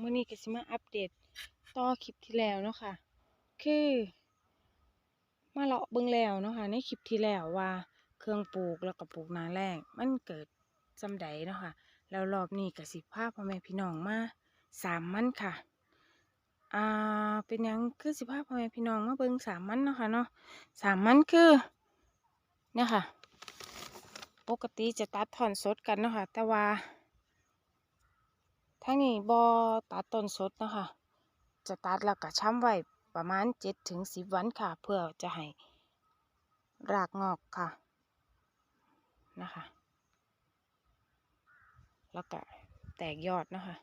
มื้อนี้ก็สิมาอัปเดตต่อคลิปที่แล้วเนาะค่ะ คือ มาเลาะเบิ่งแล้วเนาะค่ะในคลิปที่แล้วว่าเครื่องปลูกแล้วก็ปลูกนาแล้งมันเกิดจำใดเนาะค่ะ แล้วรอบนี้ก็สิพาพ่อแม่พี่น้องมาสามมันค่ะ อ่า เป็นยังคือสิพาพ่อแม่พี่น้องมาเบิ่งสามมันเนาะค่ะเนาะสามมันคือเนี่ยค่ะ ปกติจะตัดถอนสดกันเนาะค่ะ แต่ว่า ทั้งนี้บอตัดต้นสดนะคะ จะตัดแล้วก็ช้ำไว้ประมาณเจ็ดถึงสิบวันค่ะ เพื่อจะให้รากงอกค่ะนะคะ แล้วก็แตกยอดนะคะ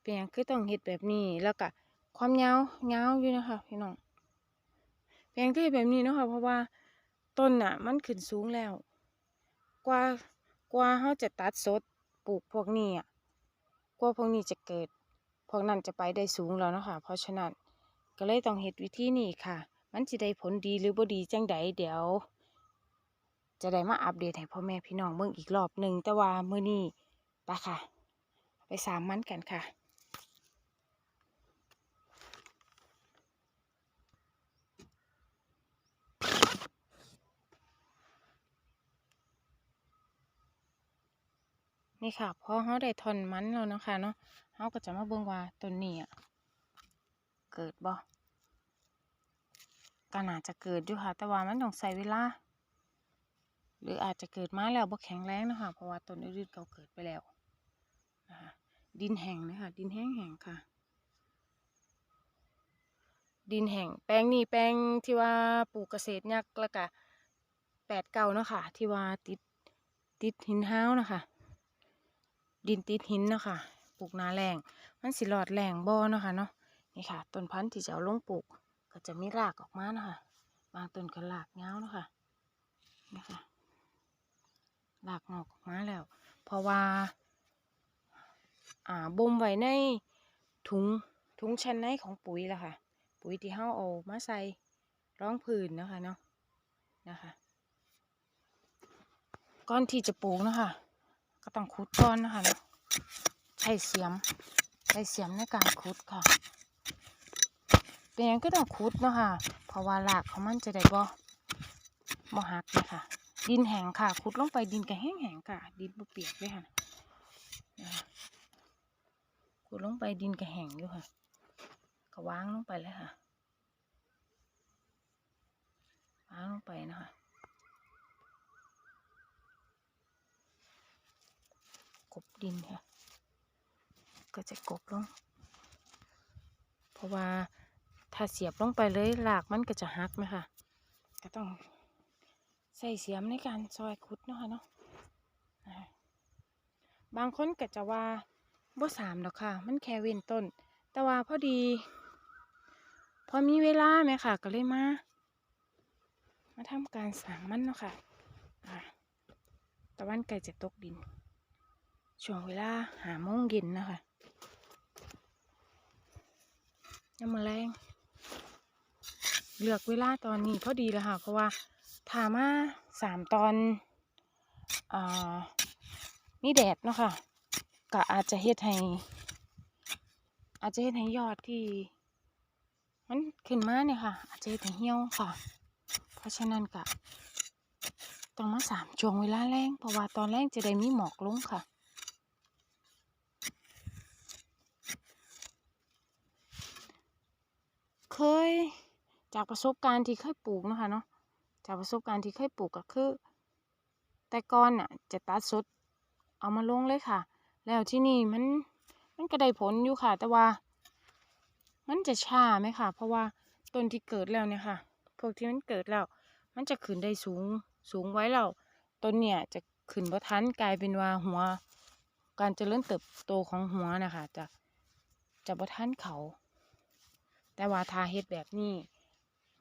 เป็นหยังคือต้องเฮ็ดแบบนี้แล้วก็ความยาวยาวอยู่นะคะพี่น้องเป็นหยังที่แบบนี้นะคะเพราะว่าต้นอะมันขึ้นสูงแล้ว กว่ากว่าเขาจะตัดสดปลูกพวกนี้อะ กว่าพวกนี้จะเกิด พวกนั้นจะไปได้สูงแล้วเนาะคะเพราะฉะนั้นก็เลยต้องเฮ็ดวิธีนี้ค่ะ มันจะได้ผลดีหรือบ่ดีจังใดเดี๋ยว จะได้มาอัปเดตให้พ่อแม่พี่น้องเบิ่งอีกรอบหนึ่งแต่ว่ามื้อนี้ไปค่ะ ไปสามมันกันค่ะ นี่ค่ะพอเขาได้ทอนมันแล้วนะคะเนาะเขาก็จะมาเบิ่งว่าต้นนี้อะเกิดบ่ก็น่าจะเกิดอยู่ค่ะ แต่ว่ามันต้องใช้เวลา หรืออาจจะเกิดมาแล้วบ่แข็งแรงนะคะ เพราะว่าต้นอื่นๆเขาเกิดไปแล้วนะคะดินแห้งเลยค่ะดินแห้งแห้งๆค่ะ ดินแห้งแปลงนี้แปลงที่ว่าปลูกเกษตรยักษ์แล้วก็แปดเก่าเนาะค่ะที่ว่าติดติดหินห้าวนะคะ ดินติดหินเนาะค่ะปลูกนาแรงมันสิหลอดแรงบ่อเนาะค่ะเนาะนี่ค่ะต้นพันธุ์ที่จะเอาลงปลูกก็จะมีรากออกมาเนาะค่ะบางต้นก็รากเงาเนาะค่ะนี่ค่ะรากงอกออกมาแล้ว เพราะว่าอ่าบ่มไว้ในถุงถุงชั้นในของปุ๋ยแล้วค่ะ ปุ๋ยที่เฮาเอามาใส่ร้องพื้นเนาะคะเนาะนะคะ ก่อนที่จะปลูกเนาะคะ ก็ต้องขุดก้อนนะคะใช้เสียมใช้เสียมในการขุดค่ะเป็นยังก็ต้องขุดเนาะค่ะเพราะว่ารากเขามันจะได้บ่บ่หักนะคะดินแห้งค่ะขุดลงไปดินก็แห้งแห้งค่ะ ดินบ่เปียกเลยค่ะนะคะขุดลงไปดินก็แห้งอยู่ค่ะก็วางลงไปเลยค่ะวางลงไปนะคะ บดินค่ะ ก็จะกบลง เพราะว่าถ้าเสียบลงไปเลยหลากมันก็จะหักไหมคะก็ต้องใส่เสียมในการซอยขุดเนาะเนาะบางคนก็จะว่าบ่สามดอกค่ะ มันแค่เว้นต้น แต่ว่าพอดี พอมีเวลาไหมค่ะ ก็เลยมา มาทำการสามมันเนาะค่ะอ่าตะวันไก่จะตกดิน ช่วงเวลาหาโมงเย็นนะคะยังมาแรงเลือกเวลาตอนนี้พอดีแล้วค่ะ เพราะว่าถามาสามตอนอ่ามีแดดเนาะค่ะก็อาจจะเฮ็ดให้ อาจจะเฮ็ดให้ยอดที่ มันขึ้นมาเนี่ยค่ะ อาจจะเฮ็ดให้เหี่ยวค่ะ เพราะฉะนั้นก็ต้องมาสามช่วงเวลาแรงเพราะว่าตอนแรกจะได้มีหมอกลงค่ะ เคยจากประสบการณ์ที่เคยปลูกนะคะเนาะจากประสบการณ์ที่เคยปลูกก็คือ แต่ก่อนน่ะจะตัดสดเอามาลงเลยค่ะ แล้วที่นี่มันมันก็ได้ผลอยู่ค่ะ แต่ว่า มันจะช้าไหมค่ะ เพราะว่าต้นที่เกิดแล้วเนี่ยค่ะ พวกที่มันเกิดแล้ว มันจะขึ้นได้สูงสูงไว้แล้วต้นเนี่ยจะขึ้นบ่ทันกลายเป็นว่าหัว การเจริญเติบโตของหัวนะคะจะจะบ่ทันเขา แต่ว่าทาเฮ็ดแบบนี้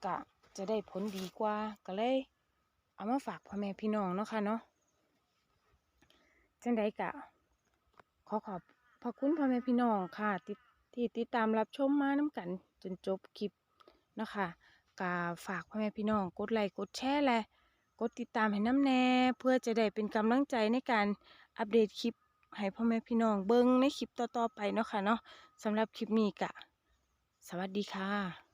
ก็จะได้ผลดีกว่าก็เลย เอามาฝากพ่อแม่พี่น้องเนาะค่ะเนาะจังใดกะขอขอบพระคุณพ่อแม่พี่น้องค่ะที่ที่ติดตามรับชมมาน้กัน จนจบคลิปเนาะค่ะกาฝากพ่อแม่พี่น้องกดไลค์กดแชร์และกดติดตามให้น้ำแน่ เพื่อจะได้เป็นกำลังใจในการอัปเดตคลิปให้พ่อแม่พี่น้องเบิ่งในคลิปต่อๆไปเนาะค่ะเนาะสำหรับคลิปนี้ก็ สวัสดีค่ะ